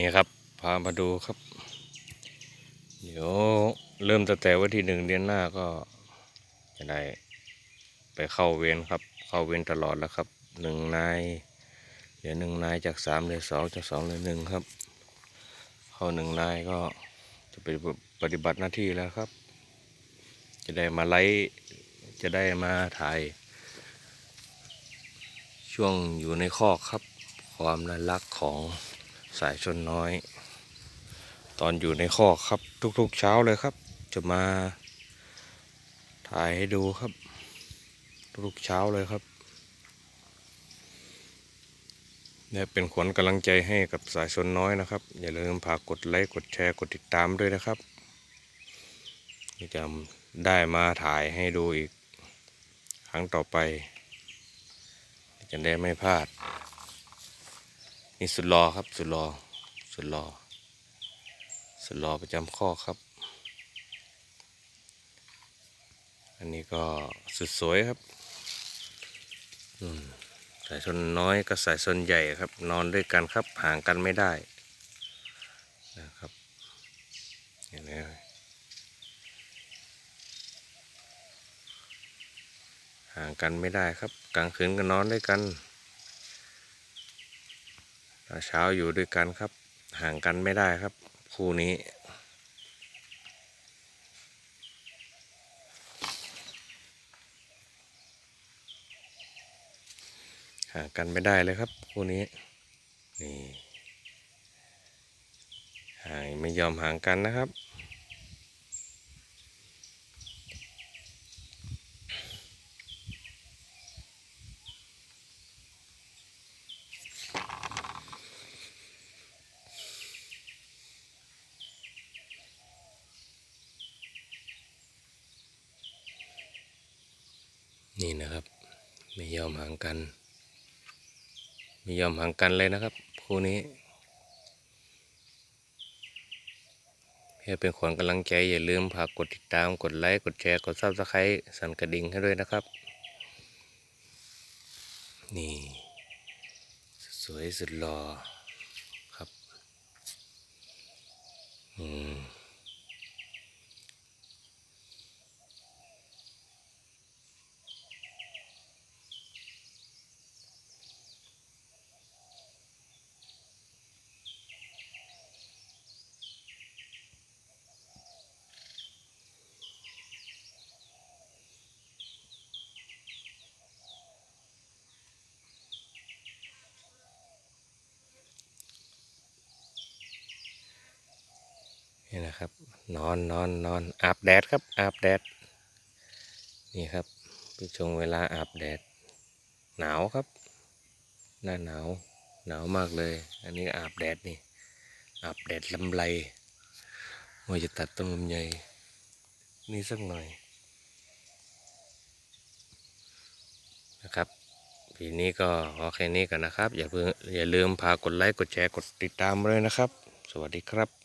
นี่ครับพามาดูครับ เดี๋ยวเริ่มตั้งแต่วันที่หนึ่งเดือนหน้าก็จะได้ไปเข้าเวรครับ เข้าเวรตลอดแล้วครับหนึ่งนายเหลือหนึ่งนายจากสามเลือสองจากสองเลือหนึ่งครับ เข้าหนึ่งนายก็จะไปปฏิบัติหน้าที่แล้วครับ จะได้มาไลฟ์จะได้มาถ่าย ช่วงอยู่ในคอกครับ ความน่ารักของ สายชนน้อย ตอนอยู่ในคอกครับทุกๆเช้าเลยครับ จะมาถ่ายให้ดูครับ ทุกๆเช้าเลยครับเนี่ยเป็นขวัญกำลังใจให้กับสายชนน้อยนะครับ อย่าลืมฝากกดไลค์กดแชร์กดติดตามด้วยนะครับที่จะได้มาถ่ายให้ดูอีก ครั้งต่อไป จะได้ไม่พลาด นี่สุดรอครับ สุดรอ สุดรอ สุดรอประจำข้อครับ อันนี้ก็สุดสวยครับสายชนน้อยกับสายชนใหญ่ครับ นอนด้วยกันครับห่างกันไม่ได้นะครับเห็นไหมห่างกันไม่ได้ครับ กลางคืนก็นอนด้วยกัน เช้าอยู่ด้วยกันครับ ห่างกันไม่ได้ครับ คู่นี้ ห่างกันไม่ได้เลยครับ คู่นี้ นี่ ห่างไม่ยอมห่างกันนะครับ นี่นะครับ ไม่ยอมห่างกัน ไม่ยอมห่างกันเลยนะครับ คู่นี้เพื่อเป็นขวัญกำลังใจอย่าลืมฝากกดติดตามกดไลค์กดแชร์กดซับสไครต์สั่นกระดิ่งให้ด้วยนะครับ นี่ สวยสุดหล่อ นี่นะครับ นอนนอนนอนอาบแดดครับอาบแดด นี่ครับเป็นช่วงเวลาอาบแดด หนาวครับ หน้าหนาวหนาวมากเลย อันนี้อาบแดดนี่อาบแดดลำไรว่าจะตัดต้นลำไยนี่สักหน่อยนะครับปีนี้ก็ขอแค่นี้กันนะครับ อย่าเพิ่งอย่าลืมพากดไลค์กดแชร์กดติดตามเลยนะครับ สวัสดีครับ